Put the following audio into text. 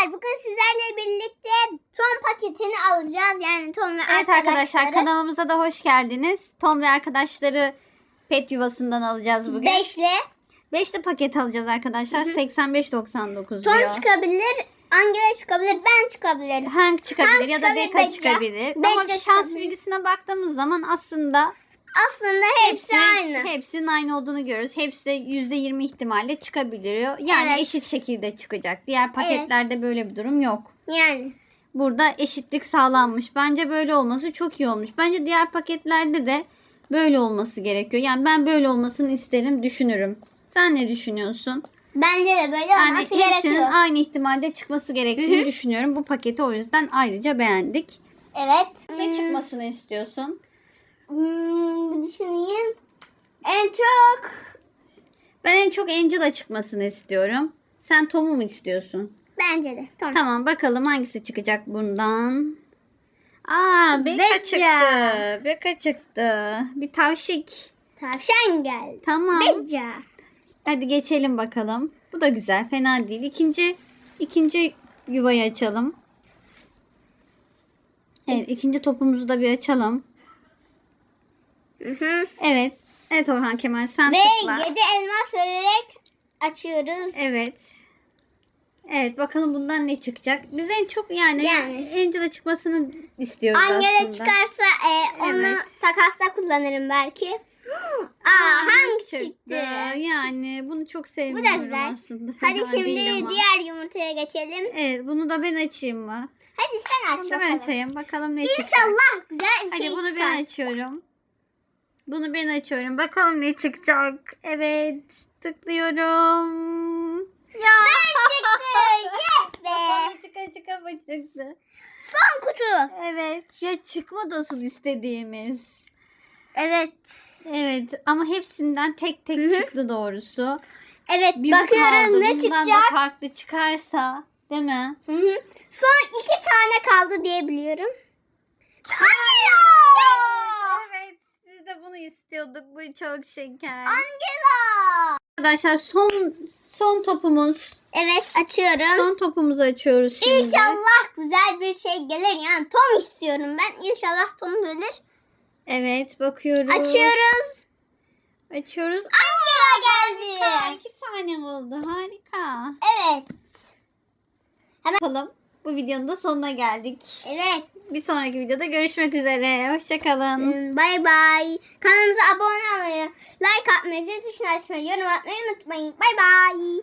arkadaşlar bugün sizlerle birlikte Tom paketini alacağız. Yani Tom ve Evet arkadaşlar kanalımıza da hoş geldiniz. Tom ve arkadaşları pet yuvasından alacağız bugün. Beşli. Beşli paket alacağız arkadaşlar. 85.99 Tom diyor. çıkabilir. Angela çıkabilir. Ben çıkabilirim. Hank çıkabilir Hank ya da çıkabilir, Becca Becca. çıkabilir. Becca Ama şans çıkabilir. bilgisine baktığımız zaman aslında Aslında hepsi aynı. Hepsinin aynı olduğunu görüyoruz. Hepsi de %20 ihtimalle çıkabiliyor. Yani Evet. eşit şekilde çıkacak. Diğer paketlerde böyle bir durum yok. Yani. Burada eşitlik sağlanmış. Bence böyle olması çok iyi olmuş. Bence diğer paketlerde de böyle olması gerekiyor. Yani ben böyle olmasını isterim, düşünürüm. Sen ne düşünüyorsun? Bence de böyle Yani olması hepsinin gerekiyor. aynı ihtimalde çıkması gerektiğini düşünüyorum. Bu paketi o yüzden ayrıca beğendik. Evet. Ne Hmm, çıkmasını istiyorsun? Hmm, düşüneyim. En çok Ben en çok Angela çıkmasını istiyorum. Sen Tom'u mu istiyorsun? bence de. Tom. Tamam bakalım hangisi çıkacak bundan. Aa Becca Becca. çıktı. Becca çıktı. Bir tavşik. Tavşan geldi. Tamam. Beca. Hadi geçelim bakalım. Bu da güzel. Fena değil. İkinci ikinci yuvayı açalım. Evet, ikinci topumuzu da bir açalım. Evet. Evet Orhan Kemal sen Ve tıkla. yedi elmas vererek açıyoruz. Evet. Evet bakalım bundan ne çıkacak. Biz en çok yani, Yani. Angela çıkmasını istiyoruz Angela aslında. çıkarsa e, onu Evet. takasla kullanırım belki. Aa hangi çıktı? Yani bunu çok sevmiyorum güzel. aslında. Hadi Fena şimdi diğer yumurtaya geçelim. Evet bunu da ben açayım mı? Hadi sen aç Bunu da ben bakalım. açayım. Bakalım ne çıkacak. İnşallah güzel bir Hadi şey bunu çıkar. ben açıyorum. Bunu ben açıyorum. Bakalım ne çıkacak. Evet. Tıklıyorum. Ya. çıktı. Yes be. Çıka çıka mı çıktı? Son kutu. Evet. Ya çıkmadı asıl istediğimiz. Evet. Evet ama hepsinden tek tek Hı hı. çıktı doğrusu. Evet Bir bakıyorum ne Bundan da çıkacak. farklı çıkarsa değil mi? Hı hı. Son iki tane kaldı diye biliyorum. Angela. Evet. Biz de bunu istiyorduk. Bu çok şeker. Angela. Arkadaşlar son son topumuz. Evet açıyorum. Son topumuzu açıyoruz şimdi. İnşallah güzel bir şey gelir. Yani Tom istiyorum ben. İnşallah Tom gelir. Evet bakıyoruz. Açıyoruz. Açıyoruz. Angela Harika. geldi. İki tane oldu. Harika. Evet. Bakalım. Bu videonun da sonuna geldik. Evet. Bir sonraki videoda görüşmek üzere. Hoşçakalın. Hmm, Bay bay. Kanalımıza abone olmayı, like atmayı, zil tuşunu açmayı, yorum atmayı unutmayın. Bay bay.